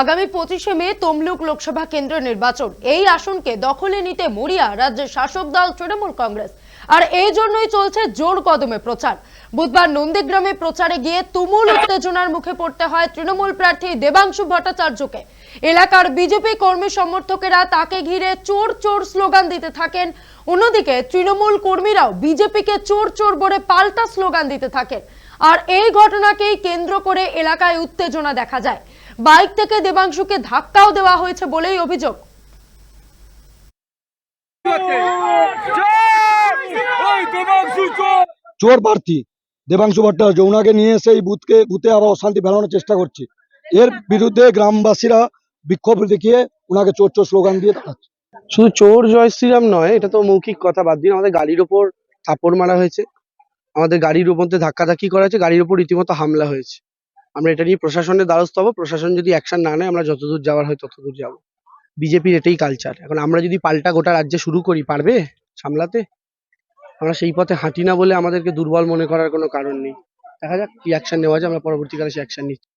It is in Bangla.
আগামী পঁচিশে মে তমলুক লোকসভা কেন্দ্র নির্বাচন। এই আসনকে দখলে নিতে মরিয়া রাজ্যের শাসক দল তৃণমূল কংগ্রেস। আর এই জন্যই চলছে জোর কদমে প্রচার। বুধবার নন্দীগ্রামে প্রচারে গিয়ে তুমুল উত্তেজনার মুখে পড়তে হয় তৃণমূল প্রার্থী দেবাংশু ভট্টাচার্যকে। এলাকার বিজেপি কর্মী সমর্থকেরা তাকে ঘিরে চোর চোর স্লোগান দিতে থাকেন। অন্যদিকে তৃণমূল কর্মীরাও বিজেপিকে চোর চোর বলে পাল্টা স্লোগান দিতে থাকেন। আর এই ঘটনাকেই কেন্দ্র করে এলাকায় উত্তেজনা দেখা যায়। বাইক থেকে দেবাংশুকে ধাক্কাও দেওয়া হয়েছে বলেই অভিযোগ। চোর প্রার্থী দেবাংশু ভট্টাচার্য ওনাকে নিয়ে এসে এই বুথকে বুথে আবার অশান্তি ফেলানোর চেষ্টা করছে। এর বিরুদ্ধে গ্রামবাসীরা বিক্ষোভ দেখিয়ে ওনাকে চোর চোর স্লোগান দিয়ে দেখাচ্ছে শুধু চোর জয় শ্রীরাম নয় এটা তো মৌখিক কথা বাদ দিন আমাদের গাড়ির ওপর থাপড় মারা হয়েছে। আমাদের গাড়ির মধ্যে ধাক্কাধাক্কি করা হয়েছে গাড়ির ওপর রীতিমতো হামলা হয়েছে। আমরা এটা নিয়ে প্রশাসনের দ্বারস্থ হব। প্রশাসন যদি অ্যাকশন না নেয়, আমরা যতদূর যাওয়ার হয় ততদূর যাব। বিজেপির এটাই কালচার এখন আমরা যদি পাল্টা গোটা রাজ্যে শুরু করি, পারবে সামলাতে? আমরা সেই পথে হাঁটি না বলে আমাদেরকে দুর্বল মনে করার কোনো কারণ নেই। দেখা যাক কি অ্যাকশন নেওয়া যায়, আমরা পরবর্তীকালে সেই অ্যাকশন নিচ্ছি।